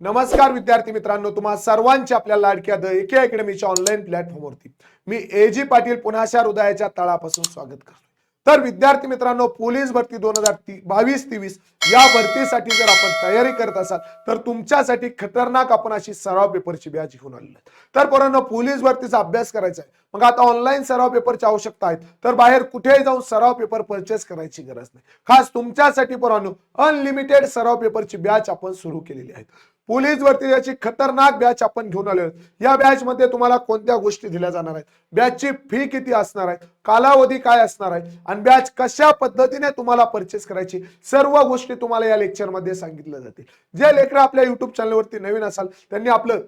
नमस्कार विद्यार्थी मित्रांनो तुम्हा सर्वांच्या आपल्या लाडक्या द एके अकॅडमीच्या ऑनलाईन प्लॅटफॉर्मवरती मी ए जी पाटील पुण्याच्या हृदयाच्या तळापासून स्वागत करतो तर विद्यार्थी मित्रांनो पोलीस भरती दोन हजार बावीस तेवीस या भरतीसाठी जर आपण तयारी करत असाल तर तुमच्यासाठी खतरनाक आपण अशी सराव पेपरची बॅच घेऊन आलेलो तर पोरांनो पोलीस भरतीचा अभ्यास करायचा आहे. मग आता ऑनलाईन सराव पेपरची आवश्यकता आहे. तर बाहेर कुठेही जाऊन सराव पेपर परचेस करायची गरज नाही. खास तुमच्यासाठी पोरांनो अनलिमिटेड सराव पेपरची बॅच आपण सुरू केलेली आहे. पोलीस भरती याची खतरनाक बॅच आपण घेऊन आलो या बॅच मध्ये तुम्हाला कोणत्या गोष्टी दिल्या जाणार आहेत? बॅचची फी किती असणार आहे? कालावधी काय असणार आहे? आणि बॅच कशा पद्धतीने तुम्हाला परचेस करायची? सर्व गोष्टी तुम्हाला या लेक्चरमध्ये सांगितल्या जातील. जे लेकर आपल्या युट्यूब चॅनलवरती नवीन असाल त्यांनी आपलं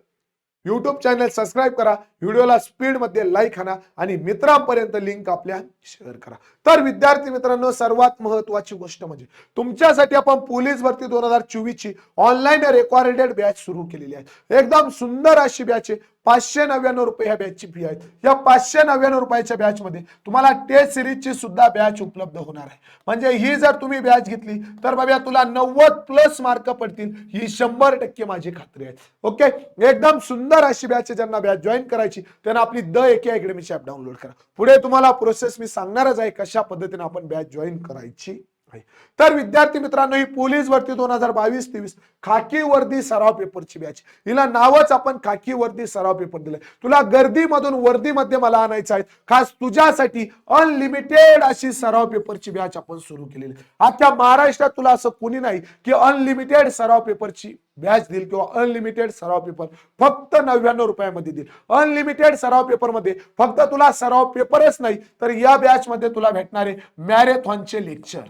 युट्यूब चॅनल सबस्क्राईब करा. व्हिडिओला स्पीडमध्ये लाईक आणा आणि मित्रांपर्यंत लिंक आपल्या शेअर करा. तर विद्यार्थी मित्रांनो सर्वात महत्वाची गोष्ट म्हणजे तुमच्यासाठी आपण पोलीस भरती दोन हजार चोवीस ची ऑनलाईन रेकॉर्डेड बॅच सुरू केलेली आहे. एकदम सुंदर अशी बॅच आहे. पाचशे नव्याण्णव रुपये ह्या बॅचची फी आहे या पाचशे नव्याण्णव रुपयाच्या बॅच मध्ये तुम्हाला टेस्ट सिरीजची सुद्धा बॅच उपलब्ध होणार आहे. म्हणजे ही जर तुम्ही बॅच घेतली तर बाबा तुला नव्वद प्लस मार्क पडतील. ही शंभर टक्के माझी खात्री आहे. ओके एकदम सुंदर अशी बॅच ज्यांना बॅच जॉईन करायची त्यांना आपली द एके अकॅडमीची ऍप डाउनलोड करा. पुढे तुम्हाला प्रोसेस मी सांगणारच आहे कशा पद्धतीने आपण बॅच जॉईन करायची. आहे. तर विद्यार्थी मित्रांनो ही पोलीस भरती दोन हजार बावीस तेवीस खाकी वर्दी सराव पेपरची बॅच हिला नावच आपण खाकी वर्दी सराव पेपर दिलंय. तुला गर्दीमधून वर्दीमध्ये मला आणायचं आहे. खास तुझ्यासाठी अनलिमिटेड अशी सराव पेपरची बॅच आपण सुरू केलेली. आता महाराष्ट्रात तुला असं कोणी नाही की अनलिमिटेड सराव पेपरची बॅच देईल किंवा अनलिमिटेड सराव पेपर फक्त नव्याण्णव रुपयामध्ये देईल. अनलिमिटेड सराव पेपरमध्ये फक्त तुला सराव पेपरच नाही तर या बॅच मध्ये तुला भेटणारे मॅरेथॉनचे लेक्चर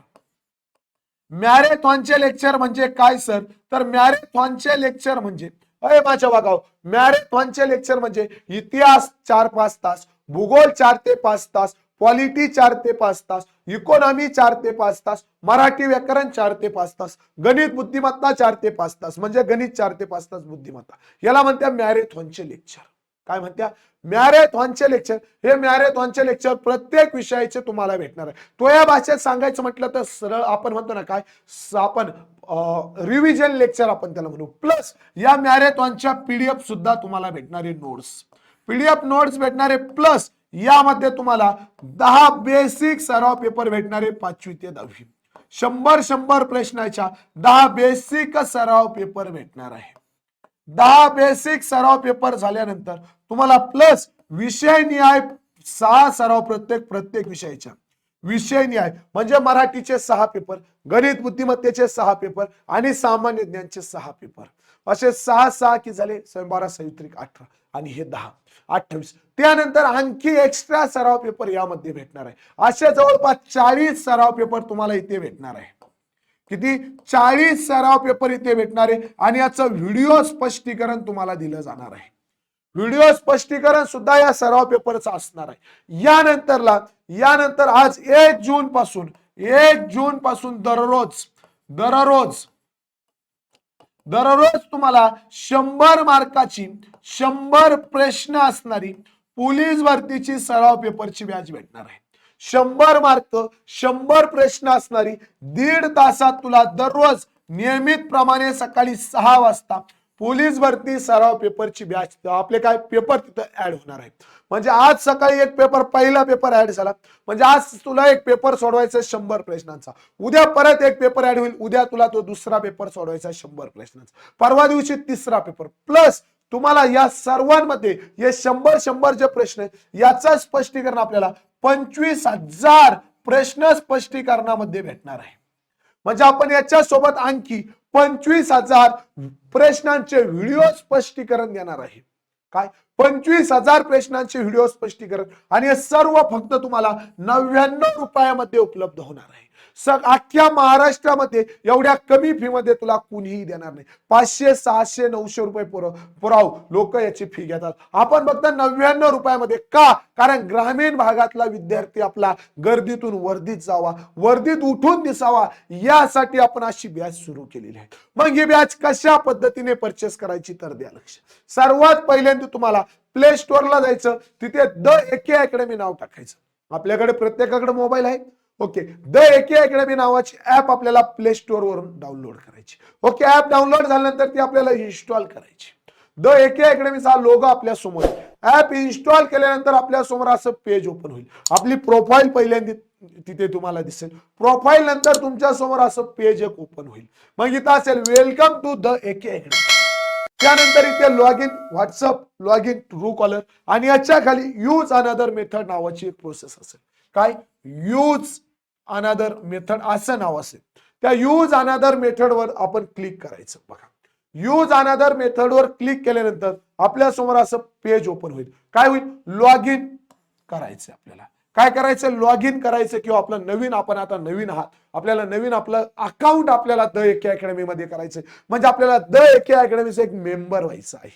मॅरेथॉनचे लेक्चर म्हणजे काय सर? तर मॅरेथॉनचे लेक्चर म्हणजे अय माझ्या वागाव मॅरेथॉनचे लेक्चर म्हणजे इतिहास चार पाच तास भूगोल चार ते पाच तास पॉलिटी चार ते पाच तास इकॉनॉमी चार ते पाच तास मराठी व्याकरण चार ते पाच तास गणित बुद्धिमत्ता चार ते पाच तास म्हणजे गणित चार ते पाच तास बुद्धिमत्ता. याला म्हणत्या मॅरेथॉनचे लेक्चर. काय म्हणत्या? मॅरेथॉनचे लेक्चर. हे मॅरेथॉनचे लेक्चर प्रत्येक विषयाचे तुम्हाला भेटणार आहे. तो या भाषेत सांगायचं म्हटलं तर सरळ आपण म्हणतो ना काय? आपण रिव्हिजन लेक्चर आपण त्याला म्हणू. प्लस या मॅरेथॉनच्या पीडीएफ सुद्धा तुम्हाला भेटणारे नोट्स पीडीएफ नोट्स भेटणारे प्लस यामध्ये तुम्हाला दहा बेसिक सराव पेपर भेटणारे पाचवी ते दहावी. शंभर शंभर प्रश्नाच्या दहा बेसिक सराव पेपर भेटणार आहे. दहा बेसिक सराव पेपर झाल्यानंतर तुम्हाला प्लस विषय न्याय सहा सराव प्रत्येक प्रत्येक विषयाच्या. विषय न्याय म्हणजे मराठीचे सहा पेपर गणित बुद्धिमत्तेचे सहा पेपर आणि सामान्य ज्ञानचे सहा पेपर असे सहा सहा की झाले? बारा सवित्रिक अठरा आणि हे दहा अठ्ठावीस. त्यानंतर आणखी एक्स्ट्रा सराव पेपर यामध्ये भेटणार आहे. असे जवळपास चाळीस सराव पेपर तुम्हाला इथे भेटणार आहे. किती चाळीस सराव पेपर इथे भेटणार आहे आणि याचं व्हिडिओ स्पष्टीकरण तुम्हाला दिलं जाणार आहे. व्हिडिओ स्पष्टीकरण सुद्धा या सराव पेपरचं असणार आहे. यानंतरला यानंतर आज एक जून पासून एक जून पासून दररोज दररोज दररोज तुम्हाला शंभर मार्काची शंभर प्रश्न असणारी पोलीस भरतीची सराव पेपरची बॅच भेटणार आहे. शंभर मार्क शंभर प्रश्न असणारी दीड तासात तुला दररोज नियमित प्रमाणे सकाळी सहा वाजता पोलीस भरती सराव पेपरची बॅच आपले काय पेपर तिथं ऍड होणार आहे म्हणजे आज सकाळी एक पेपर पहिला पेपर ऍड झाला. म्हणजे आज तुला एक पेपर सोडवायचा शंभर प्रश्नांचा. उद्या परत एक पेपर ऍड होईल. उद्या तुला तो दुसरा पेपर सोडवायचा शंभर प्रश्नांचा. परवा दिवशी तिसरा पेपर प्लस तुम्हाला या सर्वांमध्ये हे शंभर शंभर जे प्रश्न आहेत याचं स्पष्टीकरण आपल्याला पंचवीस हजार प्रश्न स्पष्टीकरणामध्ये भेटणार आहे. म्हणजे आपण याच्या सोबत आणखी पंचवीस हजार प्रश्नांचे व्हिडिओ स्पष्टीकरण देणार आहे. काय? पंचवीस हजार प्रश्नांचे व्हिडिओ स्पष्टीकरण. आणि हे सर्व फक्त तुम्हाला नव्याण्णव रुपयामध्ये उपलब्ध होणार आहे. सग अख्ख्या महाराष्ट्रामध्ये एवढ्या कमी फी मध्ये तुला कुणीही देणार नाही. पाचशे सहाशे नऊशे रुपये पुरव पुराव लोक याची फी घेतात. आपण फक्त नव्याण्णव रुपयामध्ये का? कारण ग्रामीण भागातला विद्यार्थी आपला गर्दीतून वर्दीत जावा वर्दीत उठून दिसावा यासाठी आपण अशी बॅच सुरू केलेली आहे. मग ही बॅच कशा पद्धतीने परचेस करायची तर द्या लक्ष. सर्वात पहिल्यांदा तुम्हाला प्ले स्टोअरला जायचं. तिथे द एके अकॅडमी नाव टाकायचं. आपल्याकडे प्रत्येकाकडे मोबाईल आहे. ओके द एके अकॅडमी नावाची ऍप आपल्याला प्ले स्टोअर वरून डाउनलोड करायची. ओके ऍप डाउनलोड झाल्यानंतर ती आपल्याला इन्स्टॉल करायची. द एके अकॅडमीचा लोगो आपल्यासमोर ऍप इन्स्टॉल केल्यानंतर आपल्यासमोर असं पेज ओपन होईल. आपली प्रोफाईल पहिल्यांदा तिथे तुम्हाला दिसेल. प्रोफाईल नंतर तुमच्यासमोर असं पेज एक ओपन होईल. मग इथं असेल welcome to the AK academy त्यानंतर इथे log in WhatsApp log in Truecaller आणि याच्या खाली यूज अनदर मेथड नावाची एक प्रोसेस असेल. काय? यूज अनादर मेथड असं नाव असेल. त्या यूज अनादर मेथडवर आपण क्लिक करायचं बघा. यूज अनादर मेथडवर क्लिक केल्यानंतर आपल्यासमोर असं पेज ओपन होईल. काय होईल? लॉग इन करायचं आपल्याला. काय करायचं लॉग इन करायचं किंवा आपलं नवीन आपण आता नवीन आहात. आपल्याला नवीन आपलं अकाउंट आपल्याला द एके अकॅडमी मध्ये करायचं म्हणजे आपल्याला द एके अकॅडमीचं एक मेंबर व्हायचं आहे.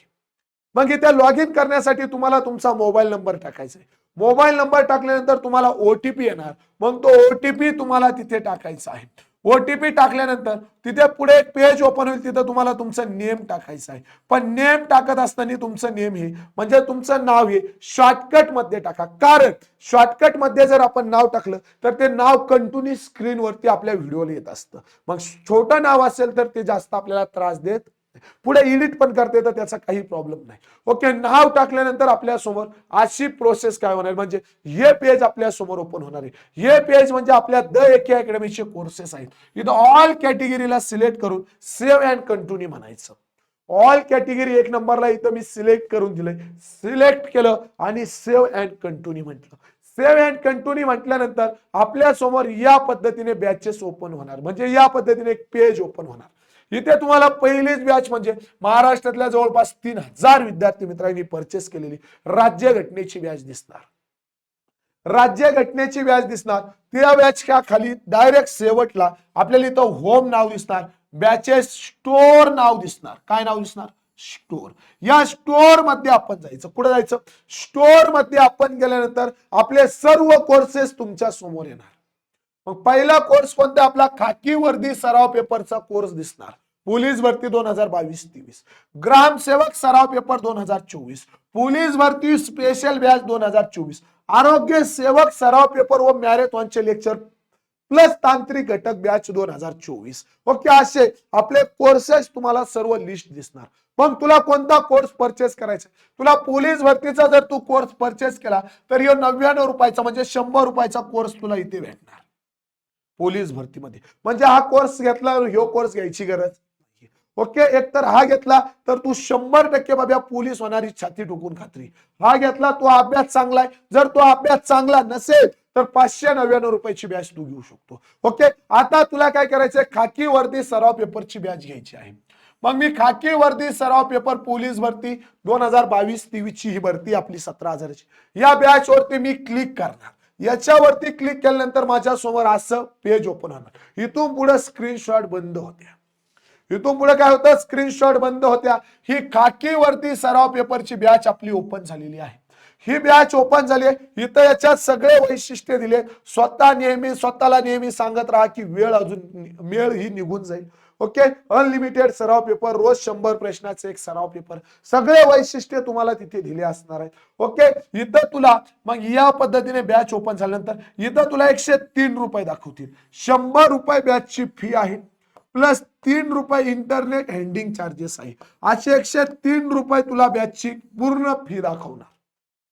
मग इथे लॉग इन करण्यासाठी तुम्हाला तुमचा मोबाईल नंबर टाकायचा आहे मोबाईल नंबर टाकल्यानंतर तुम्हाला ओटीपी येणार. मग तो ओटीपी तुम्हाला तिथे टाकायचा आहे. ओटीपी टाकल्यानंतर तिथे पुढे एक पेज ओपन होईल तिथं तुम्हाला तुमचं नेम टाकायचं आहे. पण नेम टाकत असताना तुमचं नेम हे म्हणजे तुमचं नाव हे शॉर्टकटमध्ये टाका. कारण शॉर्टकटमध्ये जर आपण नाव टाकलं तर ते नाव कंटिन्यू स्क्रीनवरती आपल्या व्हिडिओला येत असतं. मग छोटं नाव असेल तर ते जास्त आपल्याला त्रास देत पुढे एडिट पण करते तर त्याचा काही प्रॉब्लेम नाही. ओके नाव टाकल्यानंतर आपल्यासमोर अशी प्रोसेस काय होणार? म्हणजे हे पेज आपल्यासमोर ओपन होणार आहे. हे पेज म्हणजे आपल्या द एके अकॅडमीचे कोर्सेस आहेत. इथं ऑल कॅटेगरीला सिलेक्ट करून सेव्ह अँड कंटिन्यू म्हणायचं. ऑल कॅटेगरी एक नंबरला इथं मी सिलेक्ट करून दिलंय. सिलेक्ट केलं आणि सेव्ह अँड कंटिन्यू म्हटलं. सेव्ह अँड कंटिन्यू म्हटल्यानंतर आपल्यासमोर या पद्धतीने बॅचेस ओपन होणार. म्हणजे या पद्धतीने एक पेज ओपन होणार. इथे तुम्हाला पहिलीच बॅच म्हणजे महाराष्ट्रातल्या जवळपास तीन हजार विद्यार्थी मित्रांनी परचेस केलेली राज्य घटनेची बॅच दिसणार. राज्य घटनेची बॅच दिसणार. त्या बॅचच्या खाली डायरेक्ट शेवटला आपल्याला इथं होम नाव दिसणार. बॅचेस स्टोर नाव दिसणार. काय नाव दिसणार? स्टोर या स्टोरमध्ये आपण जायचं. कुठे जायचं? स्टोरमध्ये आपण गेल्यानंतर आपले सर्व कोर्सेस तुमच्यासमोर येणार. मग पहिला कोर्स कोणता? आपला खाकी वर्दी सराव पेपरचा कोर्स दिसणार. पोलीस भरती दोन हजार बावीस तेवीस. ग्रामसेवक सराव पेपर दोन हजार चोवीस. पोलीस भरती स्पेशल बॅच दोन हजार चोवीस. आरोग्य सेवक सराव पेपर व मॅरेथॉनचे लेक्चर प्लस तांत्रिक घटक बॅच दोन हजार चोवीस. ओके असे आपले कोर्सेस तुम्हाला सर्व लिस्ट दिसणार. मग तुला कोणता कोर्स परचेस करायचा तुला पोलीस भरतीचा जर तू कोर्स परचेस केला तर ह्यो नव्याण्णव रुपयाचा म्हणजे शंभर रुपयाचा कोर्स तुला इथे भेटणार. पोलीस भरतीमध्ये. म्हणजे हा कोर्स घेतला ह्यो कोर्स घ्यायची गरज? ओके? एक तर हा घेतला तर तू शंभर टक्के बाबा पोलीस होणारी छाती ठोकून खात्री. हा घेतला तो अभ्यास चांगला आहे. जर तो अभ्यास चांगला नसेल तर पाचशे नव्याण्णव रुपयाची बॅच तू घेऊ शकतो. ओके? आता तुला काय करायचंय? खाकी वर्दी सराव पेपरची बॅच घ्यायची आहे. मग मी खाकी वर्दी सराव पेपर पोलीस भरती दोन हजार बावीस तेवीसची ही भरती आपली सतरा हजाराची. या बॅच वरती मी क्लिक करणार. याच्यावरती क्लिक केल्यानंतर माझ्यासमोर असं पेज ओपन होणार. इथून पुढे स्क्रीनशॉट बंद होत्या इथून पुढे काय होतं? स्क्रीनशॉट बंद होत्या. ही खाकीवरती सराव पेपरची बॅच आपली ओपन झालेली आहे. ही बॅच ओपन झाली आहे. इथं याच्यात सगळे वैशिष्ट्य दिले स्वतः नेहमी स्वतःला नेहमी सांगत राहा की वेळ अजून वेळ ही निघून जाईल. ओके अनलिमिटेड सराव पेपर रोज शंभर प्रश्नाचे एक सराव पेपर सगळे वैशिष्ट्य तुम्हाला तिथे दिले असणार आहेत. ओके इथं तुला मग या पद्धतीने बॅच ओपन झाल्यानंतर इथं तुला एकशे तीन रुपये दाखवतील. शंभर रुपये बॅचची फी आहे. प्लस तीन रुपये इंटरनेट हँडिंग चार्जेस आहे. असे एकशे तीन रुपये तुला बॅचची पूर्ण फी दाखवणार.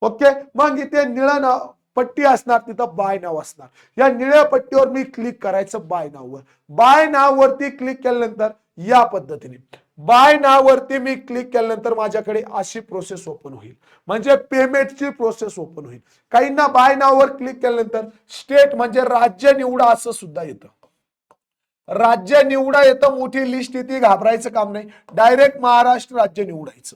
ओके मग इथे निळं नाव पट्टी असणार तिथं बाय नाव असणार. या निळ्या पट्टीवर मी क्लिक करायचं बाय नाववर बाय नाववरती क्लिक केल्यानंतर या पद्धतीने. बाय नाववरती मी क्लिक केल्यानंतर माझ्याकडे अशी प्रोसेस ओपन होईल. म्हणजे पेमेंटची प्रोसेस ओपन होईल. काहींना बाय नाववर क्लिक केल्यानंतर स्टेट म्हणजे राज्य निवडा असं सुद्धा येतं. राज्य निवडा येतं मोठी लिस्ट येते घाबरायचं काम नाही. डायरेक्ट महाराष्ट्र राज्य निवडायचं.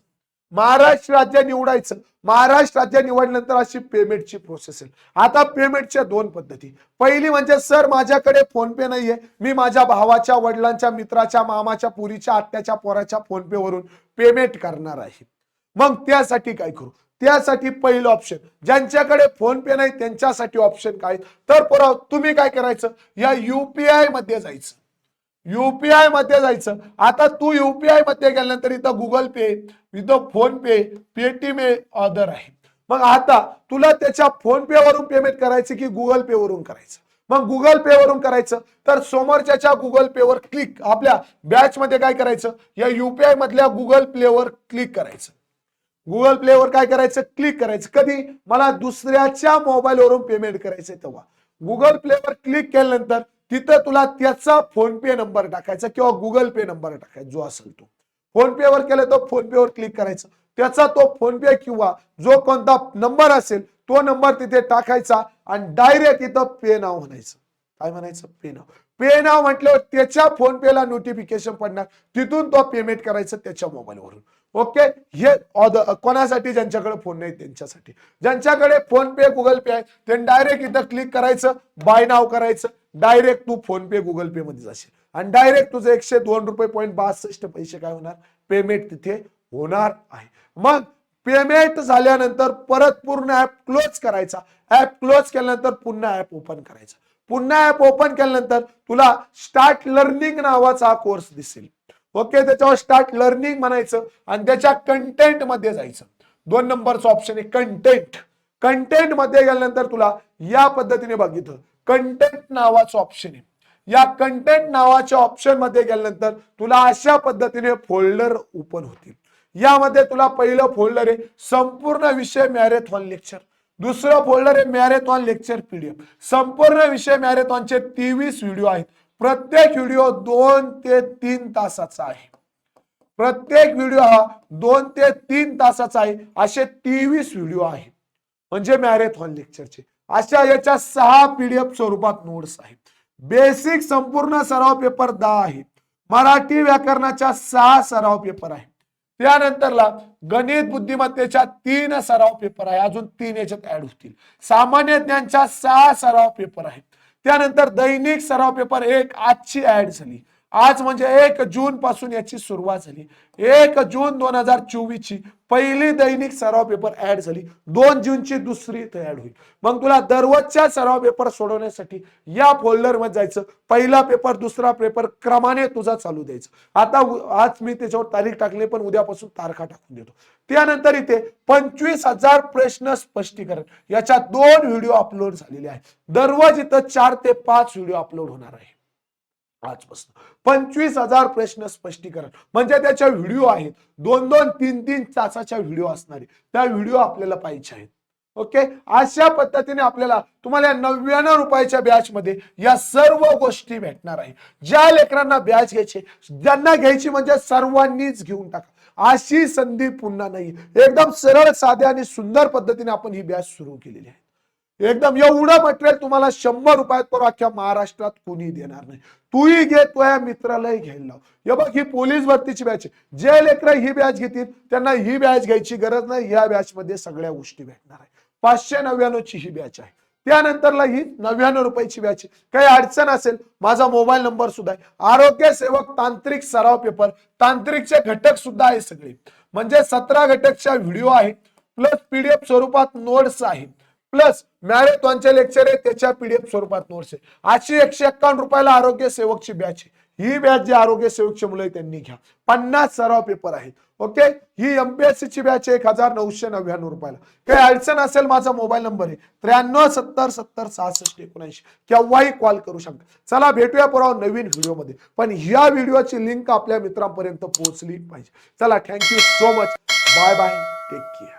महाराष्ट्र राज्य निवडायचं. महाराष्ट्र राज्य निवडल्यानंतर अशी पेमेंटची प्रोसेस आहे आता पेमेंटच्या दोन पद्धती. पहिली म्हणजे सर माझ्याकडे फोन पे नाहीये. मी माझ्या भावाच्या वडिलांच्या मित्राच्या मामाच्या पुरीच्या आत्याच्या पोराच्या फोन पे वरून पेमेंट करणार आहे. मग त्यासाठी काय करू? त्यासाठी पहिलं ऑप्शन ज्यांच्याकडे फोन पे नाही त्यांच्यासाठी ऑप्शन काय? तर पुराव तुम्ही काय करायचं? या युपीआयमध्ये जायचं. युपीआयमध्ये जायचं. आता तू युपीआयमध्ये गेल्यानंतर इथं गुगल पे इथं फोन पे पेटीएम अदर आहे. मग आता तुला त्याच्या फोन पे वरून पेमेंट करायचं की गुगल पे वरून करायचं? मग गुगल पे वरून करायचं. तर समोरच्या गुगल पे वर क्लिक आपल्या बॅच मध्ये काय करायचं? या युपीआय मधल्या गुगल पे वर क्लिक करायचं. गुगल प्ले वर काय करायचं? क्लिक करायचं. कधी? मला दुसऱ्याच्या मोबाईल वरून पेमेंट करायचंय तेव्हा. गुगल प्ले वर क्लिक केल्यानंतर तिथं तुला त्याचा फोन पे नंबर टाकायचा किंवा गुगल पे नंबर टाकायचा जो असेल तो. फोन पे वर केलं तर फोन पे वर क्लिक करायचं. त्याचा तो फोन पे किंवा जो कोणता नंबर असेल तो नंबर तिथे टाकायचा आणि डायरेक्ट इथं पे नाव म्हणायचं. काय म्हणायचं? पे नाव पे नाव म्हटल्यावर त्याच्या फोन पेला नोटिफिकेशन पडणार. तिथून तो पेमेंट करायचं त्याच्या मोबाईलवरून ओके? हे कोणासाठी ज्यांच्याकडे फोन नाही त्यांच्यासाठी. ज्यांच्याकडे फोन पे गुगल पे आहे त्यांनी डायरेक्ट इथं क्लिक करायचं बाय नाव करायचं डायरेक्ट तू फोन पे गुगल पे मध्ये जाशील. आणि डायरेक्ट तुझं एकशे दोन रुपये पॉईंट बासष्ट पैसे काय होणार? पेमेंट तिथे होणार आहे. मग पेमेंट झाल्यानंतर परत पूर्ण ऍप क्लोज करायचा. ऍप क्लोज केल्यानंतर पुन्हा ऍप ओपन करायचा. पुन्हा ऍप ओपन केल्यानंतर तुला स्टार्ट लर्निंग नावाचा कोर्स दिसेल. ओके त्याच्यावर स्टार्ट लर्निंग म्हणायचं आणि त्याच्या कंटेंटमध्ये जायचं. दोन नंबरचं ऑप्शन आहे कंटेंट कंटेंटमध्ये गेल्यानंतर तुला या पद्धतीने बघितलं. कंटेंट नावाचं ऑप्शन आहे. या कंटेंट नावाच्या ऑप्शनमध्ये गेल्यानंतर तुला अशा पद्धतीने फोल्डर ओपन होतील. यामध्ये तुला पहिलं फोल्डर आहे संपूर्ण विषय मॅरेथॉन लेक्चर दुसरं फोल्डर आहे मॅरेथॉन लेक्चर पीडीएफ संपूर्ण विषय मॅरेथॉनचे तेवीस व्हिडिओ आहेत. प्रत्येक व्हिडिओ दोन ते तीन तासाचा आहे. प्रत्येक व्हिडिओ हा दोन ते तीन तासाचा आहे. असे तेवीस व्हिडिओ आहेत. म्हणजे मॅरेथॉन लेक्चरचे. अशा याच्या सहा पीडीएफ स्वरूपात नोट्स आहेत. बेसिक संपूर्ण सराव पेपर दहा आहे मराठी व्याकरणाच्या सहा सराव पेपर आहे त्यानंतरला गणित बुद्धिमत्तेच्या तीन सराव पेपर आहे. अजून तीन याच्यात ऍड होतील. सामान्य ज्ञानच्या सहा सराव पेपर आहेत. त्यानंतर दैनिक सराव पेपर एक आजची ऍड झाली. आज म्हणजे एक जून पासून याची सुरुवात झाली. एक जून दोन हजार चोवीस ची पहिली दैनिक सराव पेपर ऍड झाली. दोन जूनची दुसरी ऍड होईल. मग तुला दररोजच्या सराव पेपर सोडवण्यासाठी या फोल्डरमध्ये जायचं. पहिला पेपर दुसरा पेपर क्रमाने तुझा चालू द्यायचा. आता आज मी त्याच्यावर तारीख टाकली पण उद्यापासून तारखा टाकून देतो. त्यानंतर इथे पंचवीस हजार प्रश्न स्पष्टीकरण. याच्यात दोन व्हिडिओ अपलोड झालेले आहेत. दररोज इथं चार ते पाच व्हिडिओ अपलोड होणार आहे. आजपासून पंचवीस हजार प्रश्न स्पष्टीकरण. म्हणजे त्याच्या व्हिडिओ आहेत. दोन दोन तीन तीन तासाच्या व्हिडिओ असणारे. त्या व्हिडिओ आपल्याला पाहिजे आहेत. ओके? अशा पद्धतीने आपल्याला तुम्हाला या नव्याण्णव रुपयाच्या बॅच मध्ये या सर्व गोष्टी भेटणार आहे. ज्या लेकरांना बॅच घ्यायची ज्यांना घ्यायची म्हणजे सर्वांनीच घेऊन टाका. अशी संधी पुन्हा नाही. एकदम सरळ साध्या आणि सुंदर पद्धतीने आपण ही बॅच सुरू केलेली आहे. एकदम एवढं मटेरियल तुम्हाला शंभर रुपयात पर अख्ख्या महाराष्ट्रात कोणी देणार नाही. तूही घे तुझ्या मित्रालाही घ्यायला लाव. हे बघ ही पोलीस भरतीची बॅच आहे. जे लेकर ही बॅच घेतील त्यांना ही बॅच घ्यायची गरज नाही. या बॅच मध्ये सगळ्या गोष्टी भेटणार आहे पाचशे नव्याण्णव ची ही बॅच आहे. त्यानंतरला ही नव्याण्णव रुपयाची बॅच आहे. काही अडचण असेल माझा मोबाईल नंबर सुद्धा आहे. आरोग्य सेवक तांत्रिक सराव पेपर तांत्रिकचे घटक सुद्धा आहे सगळे. म्हणजे सतरा घटकच्या व्हिडिओ आहेत प्लस पीडीएफ स्वरूपात नोट्स आहेत. प्लस मॅरेथॉनचे लेक्चर आहे त्याच्या पीडीएफ स्वरूपात नोट्स आहे एकशे एक्कावन्न रुपयाला आरोग्य सेवकची बॅच आहे. ही बॅच जी आरोग्य सेवकची मुलं आहे त्यांनी घ्या. पन्नास सराव पेपर आहेत. ओके ही एमपीएससी ची बॅच एक हजार नऊशे नव्याण्णव रुपयाला. काही अडचण असेल माझा मोबाईल नंबर आहे. त्र्याण्णव सत्तर सत्तर सहासष्ट एकोणऐंशी. केव्हाही कॉल करू शकता. चला भेटूया पुरा नवीन व्हिडिओमध्ये. पण ह्या व्हिडिओची लिंक आपल्या मित्रांपर्यंत पोहोचली पाहिजे. चला thank you so much bye bye take care